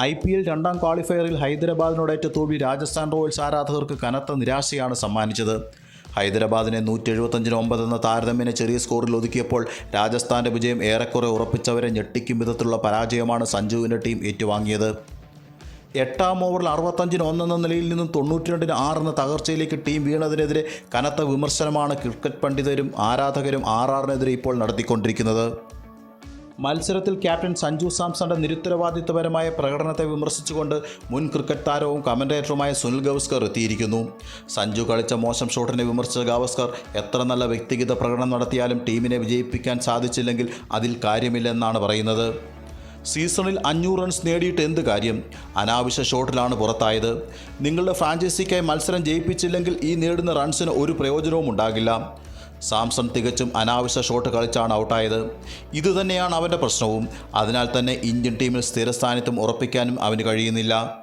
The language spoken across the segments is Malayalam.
ഐ പി എൽ രണ്ടാം ക്വാളിഫയറിൽ ഹൈദരാബാദിനോടേറ്റ തോൽവി രാജസ്ഥാൻ റോയൽസ് ആരാധകർക്ക് കനത്ത നിരാശയാണ് സമ്മാനിച്ചത്. ഹൈദരാബാദിനെ നൂറ്റി എഴുപത്തഞ്ചിന് ഒമ്പത് എന്ന താരതമ്യേന ചെറിയ സ്കോറിൽ ഒതുക്കിയപ്പോൾ രാജസ്ഥാന്റെ വിജയം ഏറെക്കുറെ ഉറപ്പിച്ചവരെ ഞെട്ടിക്കും വിധത്തിലുള്ള പരാജയമാണ് സഞ്ജുവിന്റെ ടീം ഏറ്റുവാങ്ങിയത്. എട്ടാം ഓവറിൽ അറുപത്തഞ്ചിന് ഒന്നെന്ന നിലയിൽ നിന്നും തൊണ്ണൂറ്റി രണ്ടിന് ആറെന്ന തകർച്ചയിലേക്ക് ടീം വീണതിനെതിരെ കനത്ത വിമർശനമാണ് ക്രിക്കറ്റ് പണ്ഡിതരും ആരാധകരും ആറാറിനെതിരെ ഇപ്പോൾ നടത്തിക്കൊണ്ടിരിക്കുന്നത്. മത്സരത്തിൽ ക്യാപ്റ്റൻ സഞ്ജു സാംസന്റെ നിരുത്തരവാദിത്വപരമായ പ്രകടനത്തെ വിമർശിച്ചുകൊണ്ട് മുൻ ക്രിക്കറ്റ് താരവും കമന്റേറ്ററുമായ സുനിൽ ഗവസ്കർ എത്തിയിരിക്കുന്നു. സഞ്ജു കളിച്ച മോശം ഷോട്ടിനെ വിമർശിച്ച ഗാവസ്കർ എത്ര നല്ല വ്യക്തിഗത പ്രകടനം നടത്തിയാലും ടീമിനെ വിജയിപ്പിക്കാൻ സാധിച്ചില്ലെങ്കിൽ അതിൽ കാര്യമില്ലെന്നാണ് പറയുന്നത്. സീസണിൽ അഞ്ഞൂറ് റൺസ് നേടിയിട്ട് എന്ത് കാര്യം? അനാവശ്യ ഷോട്ടിലാണ് പുറത്തായത്. നിങ്ങളുടെ ഫ്രാഞ്ചൈസിക്കായി മത്സരം ജയിപ്പിച്ചില്ലെങ്കിൽ ഈ നേടുന്ന റൺസിന് ഒരു പ്രയോജനവും ഉണ്ടാകില്ല. സാംസൺ തികച്ചും അനാവശ്യ ഷോട്ട് കളിച്ചാണ് ഔട്ടായത്. ഇതുതന്നെയാണ് അവന്റെ പ്രശ്നവും. അതിനാൽ തന്നെ ഇന്ത്യൻ ടീമിൽ സ്ഥിരസ്ഥാനത്തും ഉറപ്പിക്കാനും അവന് കഴിയുന്നില്ല.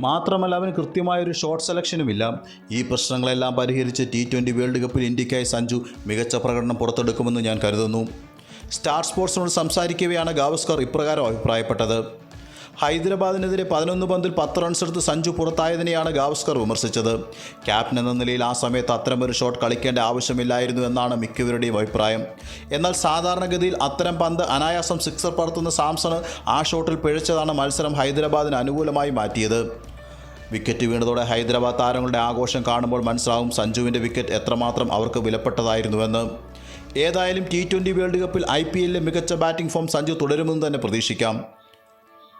മാത്രമല്ല അവന് കൃത്യമായൊരു ഷോട്ട് സെലക്ഷനുമില്ല. ഈ പ്രശ്നങ്ങളെല്ലാം പരിഹരിച്ച് ടി ട്വന്റി വേൾഡ് കപ്പിൽ ഇന്ത്യക്കായി സഞ്ജു മികച്ച പ്രകടനം പുറത്തെടുക്കുമെന്ന് ഞാൻ കരുതുന്നു. സ്റ്റാർ സ്പോർട്സിനോട് സംസാരിക്കവെയാണ് ഗാവസ്കർ ഇപ്രകാരം അഭിപ്രായപ്പെട്ടത്. ഹൈദരാബാദിനെതിരെ പതിനൊന്ന് പന്തിൽ പത്ത് റൺസ് എടുത്ത് സഞ്ജു പുറത്തായതിനെയാണ് ഗാവസ്കർ വിമർശിച്ചത്. ക്യാപ്റ്റൻ എന്ന നിലയിൽ ആ സമയത്ത് അത്തരമൊരു ഷോട്ട് കളിക്കേണ്ട ആവശ്യമില്ലായിരുന്നു എന്നാണ് മിക്കവരുടെയും അഭിപ്രായം. എന്നാൽ സാധാരണഗതിയിൽ അത്തരം പന്ത് അനായാസം സിക്സർ പറത്തുന്ന സാംസണ് ആ ഷോട്ടിൽ പിഴച്ചതാണ് മത്സരം ഹൈദരാബാദിന് അനുകൂലമായി മാറ്റിയത്. വിക്കറ്റ് വീണതോടെ ഹൈദരാബാദ് താരങ്ങളുടെ ആഘോഷം കാണുമ്പോൾ മനസ്സിലാവും സഞ്ജുവിന്റെ വിക്കറ്റ് എത്രമാത്രം അവർക്ക് വിലപ്പെട്ടതായിരുന്നുവെന്ന്. ഏതായാലും ടി ട്വന്റി വേൾഡ് കപ്പിൽ ഐ പി എല്ലിലെ മികച്ച ബാറ്റിംഗ് ഫോം സഞ്ജു തുടരുമെന്ന് തന്നെ പ്രതീക്ഷിക്കാം.